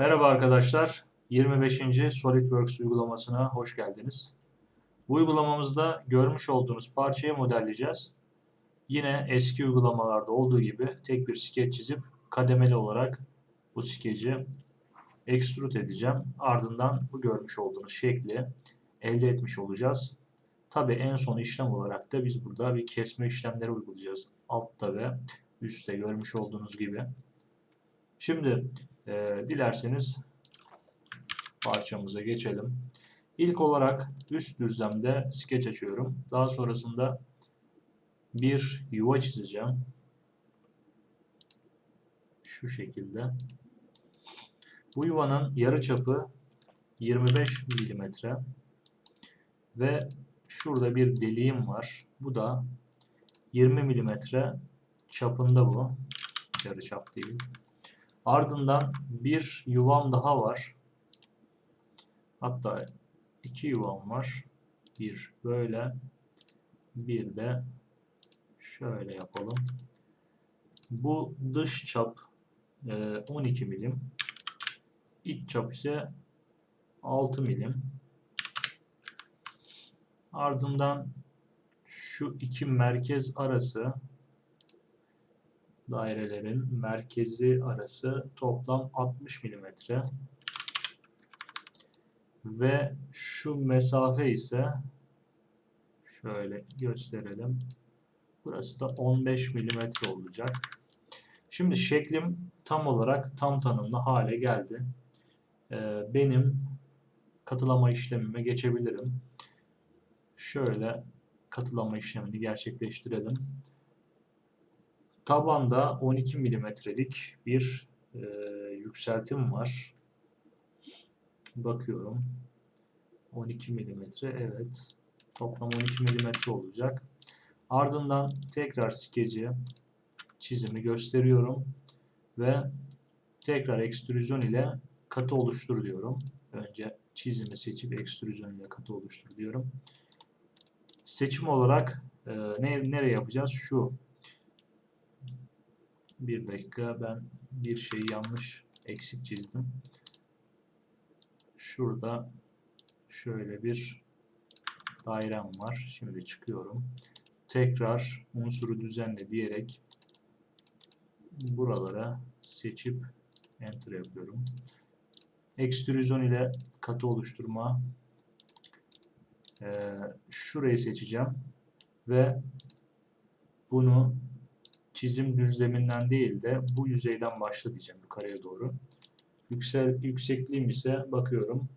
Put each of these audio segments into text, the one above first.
Merhaba arkadaşlar. 25. SolidWorks uygulamasına hoş geldiniz. Bu uygulamamızda görmüş olduğunuz parçayı modelleyeceğiz. Yine eski uygulamalarda olduğu gibi tek bir skeç çizip kademeli olarak bu skeci extrude edeceğim. Ardından bu görmüş olduğunuz şekli elde etmiş olacağız. Tabi en son işlem olarak da biz burada bir kesme işlemleri uygulayacağız. Altta ve üstte görmüş olduğunuz gibi. Şimdi e, dilerseniz parçamıza geçelim. İlk olarak üst düzlemde skeç açıyorum. Daha sonrasında bir yuva çizeceğim. Şu şekilde. Bu yuvanın yarı çapı 25 milimetre ve şurada bir deliğim var. Bu da 20 milimetre çapında bu. Yarı çap değil. Ardından bir yuvam daha var. Hatta iki yuvam var. Bir böyle. Bir de şöyle yapalım. Bu dış çap 12 milim. İç çap ise 6 milim. Ardından şu iki merkez arası dairelerin merkezi arası toplam 60 milimetre ve şu mesafe ise şöyle gösterelim. Burası da 15 milimetre olacak. Şimdi şeklim tam olarak tam tanımlı hale geldi. Ee, benim katılama işlemime geçebilirim. Şöyle katılama işlemini gerçekleştirelim. Tabanda 12 milimetrelik bir e, yükseltim var. Bakıyorum. 12 milimetre evet. Toplam 12 milimetre olacak. Ardından tekrar skeci çizimi gösteriyorum ve tekrar ekstrüzyon ile katı oluştur diyorum. Önce çizimi seçip ekstrüzyon ile katı oluştur diyorum. Seçim olarak e, ne, nereye yapacağız? Şu bir dakika ben bir şeyi yanlış eksik çizdim. Şurada şöyle bir dairem var. Şimdi çıkıyorum. Tekrar unsuru düzenle diyerek buralara seçip enter yapıyorum. Ekstrüzyon ile katı oluşturma ee, şurayı seçeceğim ve bunu çizim düzleminden değil de bu yüzeyden başla diyeceğim yukarıya doğru. Yüksel, yüksekliğim ise bakıyorum.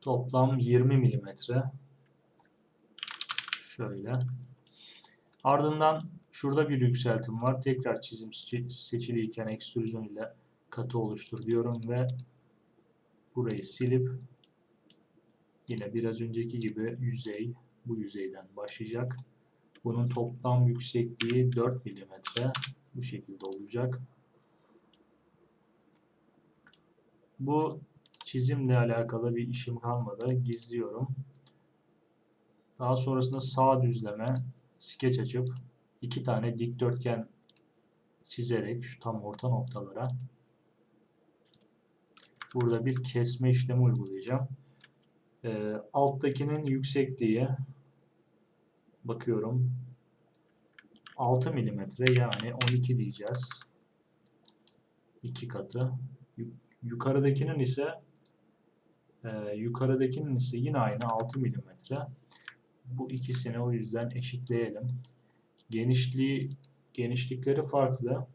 Toplam 20 milimetre. Şöyle. Ardından şurada bir yükseltim var. Tekrar çizim seçiliyken ekstrüzyon ile katı oluştur diyorum ve burayı silip yine biraz önceki gibi yüzey bu yüzeyden başlayacak. Bunun toplam yüksekliği 4 mm. Bu şekilde olacak. Bu çizimle alakalı bir işim kalmadı. Gizliyorum. Daha sonrasında sağ düzleme skeç açıp iki tane dikdörtgen çizerek şu tam orta noktalara burada bir kesme işlemi uygulayacağım. Ee, alttakinin yüksekliği bakıyorum 6 milimetre yani 12 diyeceğiz. iki katı. Yukarıdakinin ise e, yukarıdakinin ise yine aynı 6 milimetre. Bu ikisini o yüzden eşitleyelim. Genişliği genişlikleri farklı.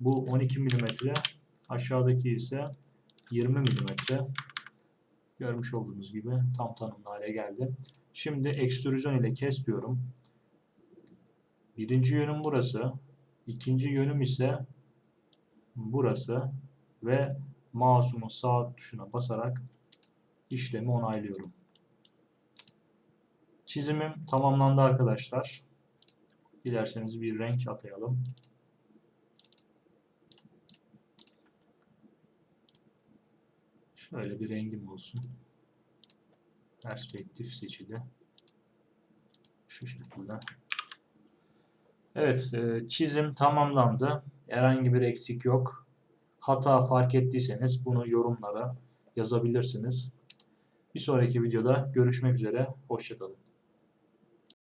Bu 12 milimetre. Aşağıdaki ise 20 milimetre. Görmüş olduğunuz gibi tam tanımlı hale geldi. Şimdi ekstrüzyon ile kes diyorum. Birinci yönüm burası. İkinci yönüm ise burası. Ve mouse'umun sağ tuşuna basarak işlemi onaylıyorum. Çizimim tamamlandı arkadaşlar. Dilerseniz bir renk atayalım. Şöyle bir rengim olsun. Perspektif seçili. Şu şekilde. Evet, e, çizim tamamlandı. Herhangi bir eksik yok. hata fark ettiyseniz bunu yorumlara yazabilirsiniz. Bir sonraki videoda görüşmek üzere. Hoşçakalın.